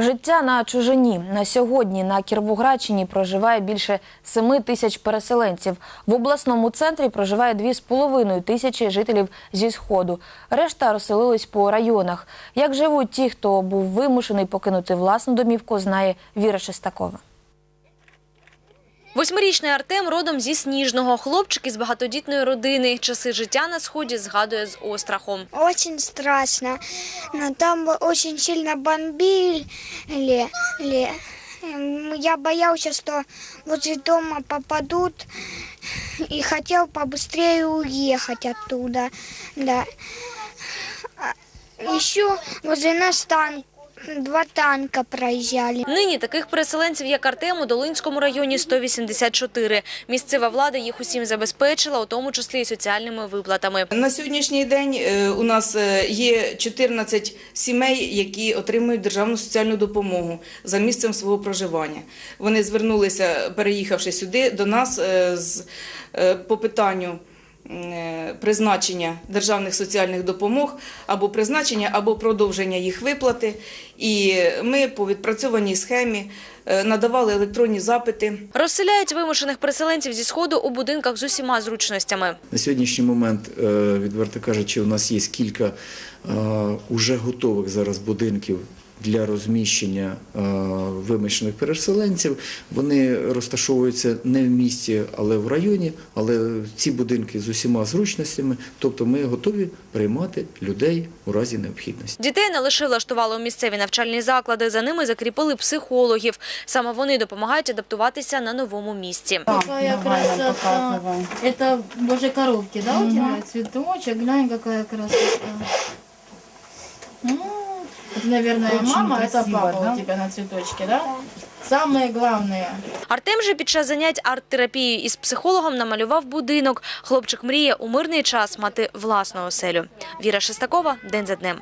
Життя на чужині на сьогодні на Кіровоградщині проживає більше 7 тисяч переселенців. В обласному центрі проживає 2,5 тисячі жителів зі сходу. Решта розселились по районах. Як живуть ті, хто був вимушений покинути власну домівку, знає Віра Шестакова. Восьмирічний Артем родом зі Сніжного. Хлопчик із багатодітної родини. Часи життя на сході згадує з острахом. Очень страшно. Там очень сильно бомбили. Я боялся, что возле дома попадут и хотел побыстрее уехать оттуда. Да. Возле нас танк, два танка проезжали. Нині таких переселенців, як Артем, у Долинському районі 184. Місцева влада їх усім забезпечила, у тому числі і соціальними виплатами. На сьогоднішній день е, у нас е, є 14 сімей, які отримують державну соціальну допомогу за місцем свого проживання. Вони звернулися, переїхавши сюди, до нас е, з по питанню призначення державних соціальних допомог або призначення, або продовження їх виплати. І ми по відпрацьованій схемі е, надавали електронні запити. Розселяють вимушених переселенців зі сходу у будинках з усіма зручностями. На сьогоднішній момент, е, відверто кажучи, у нас є кілька е, уже готових зараз будинків для розміщення е, вимушених переселенців. Вони розташовуються не в місті, але в районі. Але ці будинки з усіма зручностями, тобто ми готові приймати людей у разі необхідності. Дітей не лише влаштували у місцеві навчальні заклади, за ними закріпили психологів. Саме вони допомагають адаптуватися на новому місці. Какая красота. Это боже коробки, да, у тебя цветочек? Глянь, какая красота. М, Очень мама, мама, это папа у тебя на цветочке, да? Самое главное. Артем же під час занять арт-терапією із психологом намалював будинок. Хлопчик мріє у мирний час мати власну оселю. Віра Шестакова, день за днем.